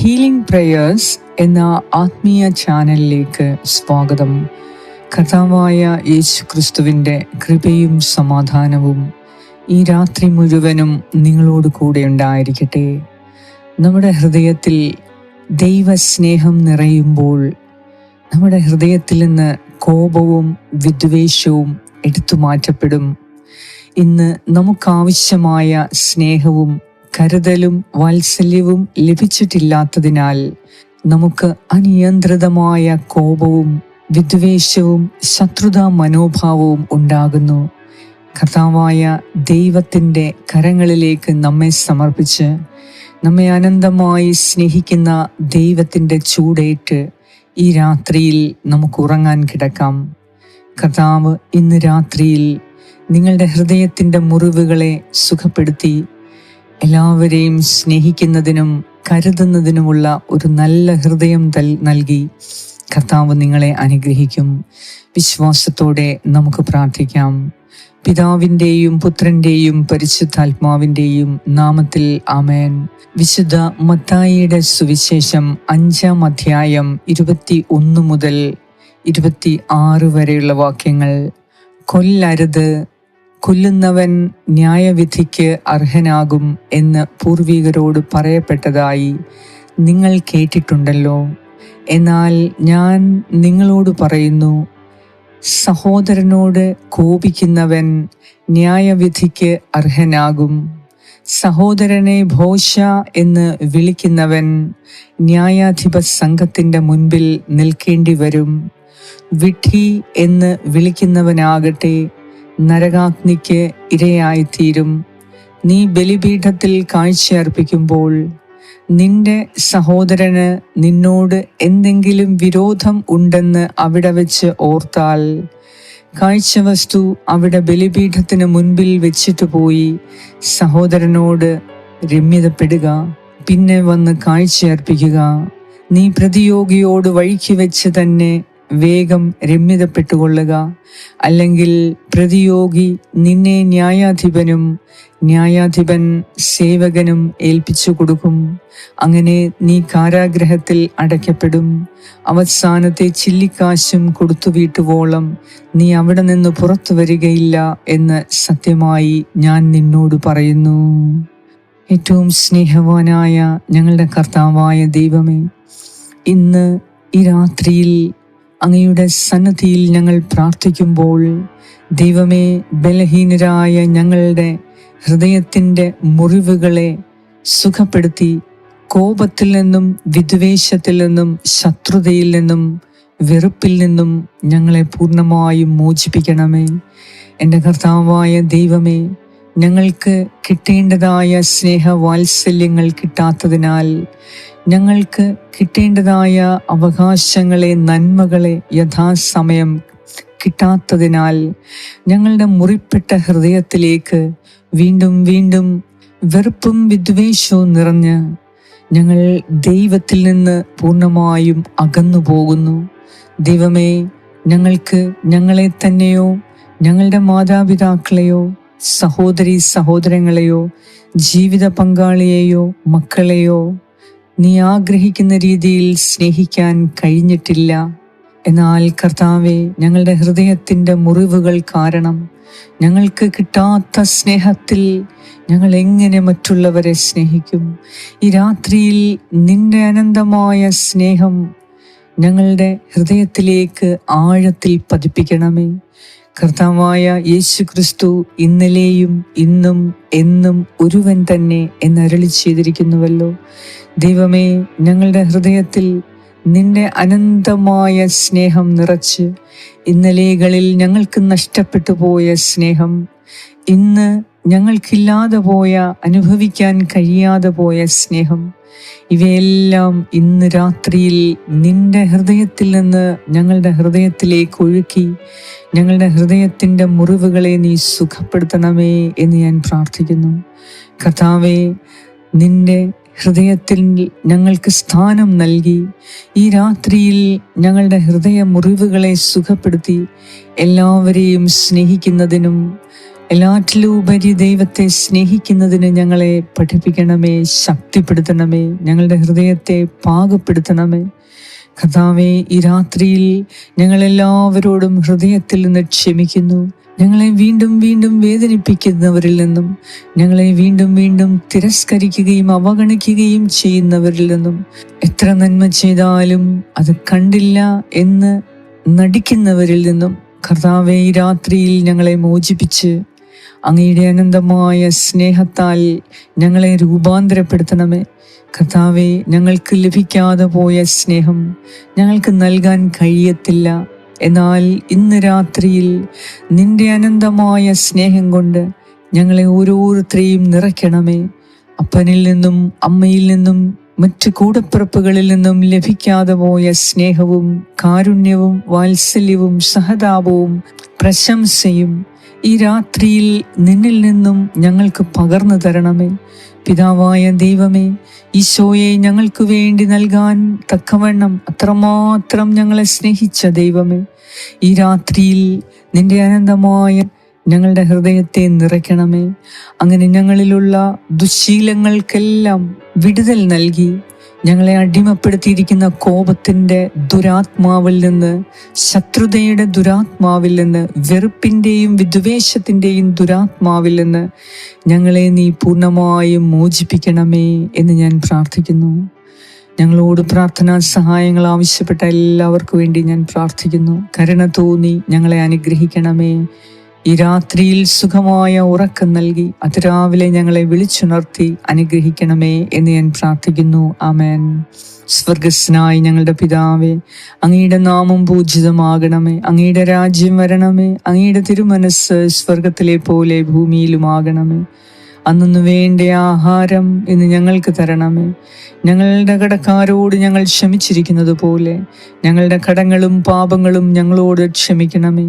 Healing prayers എന്ന ആത്മീയ ചാനലിലേക്ക് സ്വാഗതം. കഥാവായ യേശു ക്രിസ്തുവിന്റെ കൃപയും സമാധാനവും ഈ രാത്രി മുഴുവനും നിങ്ങളോട് കൂടെ ഉണ്ടായിരിക്കട്ടെ. നമ്മുടെ ഹൃദയത്തിൽ ദൈവസ്നേഹം നിറയുമ്പോൾ നമ്മുടെ ഹൃദയത്തിൽ നിന്ന് കോപവും വിദ്വേഷവും എടുത്തു മാറ്റപ്പെടും ഇന്ന് നമുക്കാവശ്യമായ സ്നേഹവും കരുതലും വാത്സല്യവും ലഭിച്ചിട്ടില്ലാത്തതിനാൽ നമുക്ക് അനിയന്ത്രിതമായ കോപവും വിദ്വേഷവും ശത്രുതാ മനോഭാവവും ഉണ്ടാകുന്നു. കർത്താവായ ദൈവത്തിന്റെ കരങ്ങളിലേക്ക് നമ്മെ സമർപ്പിച്ച് നമ്മെ അനന്തമായി സ്നേഹിക്കുന്ന ദൈവത്തിന്റെ ചൂടേറ്റ് ഈ രാത്രിയിൽ നമുക്ക് ഉറങ്ങാൻ കിടക്കാം. കർത്താവ് ഇന്ന് രാത്രിയിൽ നിങ്ങളുടെ ഹൃദയത്തിന്റെ മുറിവുകളെ സുഖപ്പെടുത്തി എല്ലാവരെയും സ്നേഹിക്കുന്നതിനും കരുതുന്നതിനുമുള്ള ഒരു നല്ല ഹൃദയം തൽ നൽകി കർത്താവ് നിങ്ങളെ അനുഗ്രഹിക്കും. വിശ്വാസത്തോടെ നമുക്ക് പ്രാർത്ഥിക്കാം. പിതാവിന്റെയും പുത്രന്റെയും പരിശുദ്ധാത്മാവിന്റെയും നാമത്തിൽ ആമേൻ. വിശുദ്ധ മത്തായിയുടെ സുവിശേഷം അഞ്ചാം അധ്യായം ഇരുപത്തി ഒന്ന് മുതൽ ഇരുപത്തി ആറ് വരെയുള്ള വാക്യങ്ങൾ. കൊല്ലരുത് കൊല്ലുന്നവൻ ന്യായവിധിക്ക് അർഹനാകും എന്ന് പൂർവികരോട് പറയപ്പെട്ടതായി നിങ്ങൾ കേട്ടിട്ടുണ്ടല്ലോ. എന്നാൽ ഞാൻ നിങ്ങളോട് പറയുന്നു സഹോദരനോട് കോപിക്കുന്നവൻ ന്യായവിധിക്ക് അർഹനാകും. സഹോദരനെ ഭോഷ എന്ന് വിളിക്കുന്നവൻ ന്യായാധിപ സംഘത്തിന്റെ മുൻപിൽ നിൽക്കേണ്ടി വരും വിഡ്ഢി എന്ന് വിളിക്കുന്നവനാകട്ടെ നരകാഗ്നിക്ക് ഇരയായിത്തീരും. നീ ബലിപീഠത്തിൽ കാഴ്ചയർപ്പിക്കുമ്പോൾ നിന്റെ സഹോദരന് നിന്നോട് എന്തെങ്കിലും വിരോധം ഉണ്ടെന്ന് അവിടെ വെച്ച് ഓർത്താൽ കാഴ്ചവസ്തു അവിടെ ബലിപീഠത്തിന് മുൻപിൽ വെച്ചിട്ട് പോയി സഹോദരനോട് രമ്യതപ്പെടുക പിന്നെ വന്ന് കാഴ്ചയർപ്പിക്കുക. നീ പ്രതിയോഗിയോട് വഴിക്ക് വെച്ച് തന്നെ വേഗം രമ്യതപ്പെട്ടുകൊള്ളുക. അല്ലെങ്കിൽ പ്രതിയോഗി നിന്നെ ന്യായാധിപനും ന്യായാധിപൻ സേവകനും ഏൽപ്പിച്ചു കൊടുക്കും. അങ്ങനെ നീ കാരാഗ്രഹത്തിൽ അടയ്ക്കപ്പെടും. അവസാനത്തെ ചില്ലിക്കാശും കൊടുത്തു വീട്ടുവോളം നീ അവിടെ നിന്ന് പുറത്തു വരികയില്ല എന്ന് സത്യമായി ഞാൻ നിന്നോട് പറയുന്നു. ഏറ്റവും സ്നേഹവാനായ ഞങ്ങളുടെ കർത്താവായ ദൈവമേ ഇന്ന് ഈ രാത്രിയിൽ അങ്ങയുടെ സന്നദ്ധിയിൽ ഞങ്ങൾ പ്രാർത്ഥിക്കുമ്പോൾ ദൈവമേ ബലഹീനരായ ഞങ്ങളുടെ ഹൃദയത്തിന്റെ മുറിവുകളെ സുഖപ്പെടുത്തി കോപത്തിൽ നിന്നും വിദ്വേഷത്തിൽ നിന്നും ശത്രുതയിൽ നിന്നും വെറുപ്പിൽ നിന്നും ഞങ്ങളെ പൂർണമായും മോചിപ്പിക്കണമേ. എന്റെ കർത്താവായ ദൈവമേ ഞങ്ങൾക്ക് കിട്ടേണ്ടതായ സ്നേഹവാത്സല്യങ്ങൾ കിട്ടാത്തതിനാൽ ഞങ്ങൾക്ക് കിട്ടേണ്ടതായ അവകാശങ്ങളെ നന്മകളെ യഥാസമയം കിട്ടാത്തതിനാൽ ഞങ്ങളുടെ മുറിപ്പെട്ട ഹൃദയത്തിലേക്ക് വീണ്ടും വീണ്ടും വെറുപ്പും വിദ്വേഷവും നിറഞ്ഞ് ഞങ്ങൾ ദൈവത്തിൽ നിന്ന് പൂർണമായും അകന്നു പോകുന്നു. ദൈവമേ ഞങ്ങൾക്ക് ഞങ്ങളെ തന്നെയോ ഞങ്ങളുടെ മാതാപിതാക്കളെയോ സഹോദരി സഹോദരങ്ങളെയോ ജീവിത പങ്കാളിയെയോ മക്കളെയോ നീ ആഗ്രഹിക്കുന്ന രീതിയിൽ സ്നേഹിക്കാൻ കഴിഞ്ഞിട്ടില്ല. എന്നാൽ കർത്താവെ ഞങ്ങളുടെ ഹൃദയത്തിന്റെ മുറിവുകൾ കാരണം ഞങ്ങൾക്ക് കിട്ടാത്ത സ്നേഹത്തിൽ ഞങ്ങൾ എങ്ങനെ മറ്റുള്ളവരെ സ്നേഹിക്കും? ഈ രാത്രിയിൽ നിന്റെ അനന്തമായ സ്നേഹം ഞങ്ങളുടെ ഹൃദയത്തിലേക്ക് ആഴത്തിൽ പതിപ്പിക്കണമേ. കർത്താവായ യേശു ക്രിസ്തു ഇന്നലെയും ഇന്നും എന്നും ഒരുവൻ തന്നെ എന്നരളി ചെയ്തിരിക്കുന്നുവല്ലോ. ദൈവമേ ഞങ്ങളുടെ ഹൃദയത്തിൽ നിന്റെ അനന്തമായ സ്നേഹം നിറച്ച് ഇന്നലെകളിൽ ഞങ്ങൾക്ക് നഷ്ടപ്പെട്ടു പോയ സ്നേഹം ഇന്ന് ഞങ്ങൾക്കില്ലാതെ പോയ അനുഭവിക്കാൻ കഴിയാതെ പോയ സ്നേഹം ഇവയെല്ലാം ഇന്ന് രാത്രിയിൽ നിന്റെ ഹൃദയത്തിൽ നിന്ന് ഞങ്ങളുടെ ഹൃദയത്തിലേക്ക് ഒഴുക്കി ഞങ്ങളുടെ ഹൃദയത്തിന്റെ മുറിവുകളെ നീ സുഖപ്പെടുത്തണമേ എന്ന് ഞാൻ പ്രാർത്ഥിക്കുന്നു. കഥാവെ നിന്റെ ഹൃദയത്തിൽ ഞങ്ങൾക്ക് സ്ഥാനം നൽകി ഈ രാത്രിയിൽ ഞങ്ങളുടെ ഹൃദയ മുറിവുകളെ സുഖപ്പെടുത്തി എല്ലാവരെയും സ്നേഹിക്കുന്നതിനും എല്ലാറ്റിലും ഉപരി ദൈവത്തെ സ്നേഹിക്കുന്നതിന് ഞങ്ങളെ പഠിപ്പിക്കണമേ ശക്തിപ്പെടുത്തണമേ ഞങ്ങളുടെ ഹൃദയത്തെ പാകപ്പെടുത്തണമേ. കഥാവെ ഈ രാത്രിയിൽ ഞങ്ങളെല്ലാവരോടും ഹൃദയത്തിൽ നിന്ന് ക്ഷമിക്കുന്നു. ഞങ്ങളെ വീണ്ടും വീണ്ടും വേദനിപ്പിക്കുന്നവരിൽ നിന്നും ഞങ്ങളെ വീണ്ടും വീണ്ടും തിരസ്കരിക്കുകയും അവഗണിക്കുകയും ചെയ്യുന്നവരിൽ നിന്നും എത്ര നന്മ ചെയ്താലും അത് കണ്ടില്ല എന്ന് നടിക്കുന്നവരിൽ നിന്നും കർത്താവെ ഈ രാത്രിയിൽ ഞങ്ങളെ മോചിപ്പിച്ച് അങ്ങയുടെ അനന്തമായ സ്നേഹത്താൽ ഞങ്ങളെ രൂപാന്തരപ്പെടുത്തണമേ. കർത്താവെ ഞങ്ങൾക്ക് ലഭിക്കാതെ പോയ സ്നേഹം ഞങ്ങൾക്ക് നൽകാൻ കഴിയത്തില്ല. എന്നാൽ ഇന്ന് രാത്രിയിൽ നിന്റെ അനന്തമായ സ്നേഹം കൊണ്ട് ഞങ്ങളെ ഓരോരുത്തരെയും നിറയ്ക്കണമേ. അപ്പനിൽ നിന്നും അമ്മയിൽ നിന്നും മറ്റു കൂടപ്പിറപ്പുകളിൽ നിന്നും ലഭിക്കാതെ പോയ സ്നേഹവും കാരുണ്യവും വാത്സല്യവും സഹതാപവും പ്രശംസയും ഈ രാത്രിയിൽ നിന്നിൽ നിന്നും ഞങ്ങൾക്ക് പകർന്നു തരണമേ. പിതാവായ ദൈവമേ ഈശോയെ ഞങ്ങൾക്ക് വേണ്ടി നൽകാൻ തക്കവണ്ണം അത്രമാത്രം ഞങ്ങളെ സ്നേഹിച്ച ദൈവമേ ഈ രാത്രിയിൽ നിന്റെ അനന്തമായ ഞങ്ങളുടെ ഹൃദയത്തെ നിറയ്ക്കണമേ. അങ്ങനെ ഞങ്ങളിലുള്ള ദുശീലങ്ങൾക്കെല്ലാം വിടുതൽ നൽകി. ഞങ്ങളെ അടിമപ്പെടുത്തിയിരിക്കുന്ന കോപത്തിന്റെ ദുരാത്മാവിൽ നിന്ന് ശത്രുതയുടെ ദുരാത്മാവിൽ നിന്ന് വെറുപ്പിന്റെയും വിദ്വേഷത്തിന്റെയും ദുരാത്മാവിൽ നിന്ന് ഞങ്ങളെ നീ പൂർണമായും മോചിപ്പിക്കണമേ എന്ന് ഞാൻ പ്രാർത്ഥിക്കുന്നു. ഞങ്ങളോട് പ്രാർത്ഥനാ സഹായങ്ങൾ ആവശ്യപ്പെട്ട എല്ലാവർക്കും വേണ്ടി ഞാൻ പ്രാർത്ഥിക്കുന്നു. കരുണ തോന്നി ഞങ്ങളെ അനുഗ്രഹിക്കണമേ. ഈ രാത്രിയിൽ സുഖമായ ഉറക്കം നൽകി അതിരാവിലെ ഞങ്ങളെ വിളിച്ചുണർത്തി അനുഗ്രഹിക്കണമേ എന്ന് ഞാൻ പ്രാർത്ഥിക്കുന്നു. ആമേൻ. സ്വർഗസ്നായി ഞങ്ങളുടെ പിതാവേ അങ്ങയുടെ നാമം പൂജിതമാകണമേ. അങ്ങയുടെ രാജ്യം വരണമേ. അങ്ങയുടെ തിരുമനസ് സ്വർഗത്തിലെ പോലെ ഭൂമിയിലുമാകണമേ. അന്നു വേണ്ട ആഹാരം ഇന്ന് ഞങ്ങൾക്ക് തരണമേ. ഞങ്ങളുടെ കടക്കാരോട് ഞങ്ങൾ ക്ഷമിച്ചിരിക്കുന്നത് പോലെ ഞങ്ങളുടെ കടങ്ങളും പാപങ്ങളും ഞങ്ങളോട് ക്ഷമിക്കണമേ.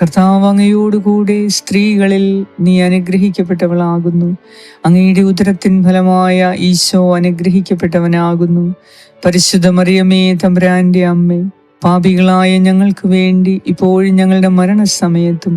കർത്താവ് അങ്ങയോടുകൂടെ സ്ത്രീകളിൽ നീ അനുഗ്രഹിക്കപ്പെട്ടവളാകുന്നു. അങ്ങയുടെ ഉദരത്തിൻ ഫലമായ ഈശോ അനുഗ്രഹിക്കപ്പെട്ടവനാകുന്നു. പരിശുദ്ധ മറിയമേ അമ്മേ പാപികളായ ഞങ്ങൾക്ക് വേണ്ടി ഇപ്പോഴും ഞങ്ങളുടെ മരണസമയത്തും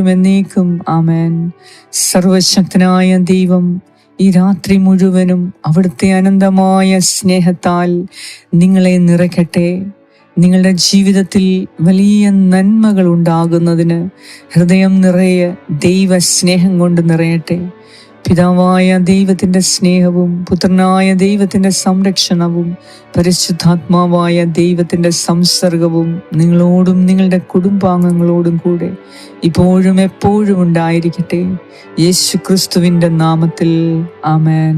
എന്നേക്കും ആമേൻ. സർവശക്തനായ ദൈവം ഈ രാത്രി മുഴുവനും അവിടുത്തെ അനന്തമായ സ്നേഹത്താൽ നിങ്ങളെ നിറയ്ക്കട്ടെ. നിങ്ങളുടെ ജീവിതത്തിൽ വലിയ നന്മകൾ ഉണ്ടാകുന്നതിന് ഹൃദയം നിറയെ ദൈവ സ്നേഹം കൊണ്ട് നിറയട്ടെ. പിതാവായ ദൈവത്തിന്റെ സ്നേഹവും പുത്രനായ ദൈവത്തിന്റെ സംരക്ഷണവും പരിശുദ്ധാത്മാവായ ദൈവത്തിന്റെ സംസർഗവും നിങ്ങളോടും നിങ്ങളുടെ കുടുംബാംഗങ്ങളോടും കൂടെ ഇപ്പോഴും എപ്പോഴും ഉണ്ടായിരിക്കട്ടെ. യേശു നാമത്തിൽ. ആമേൻ.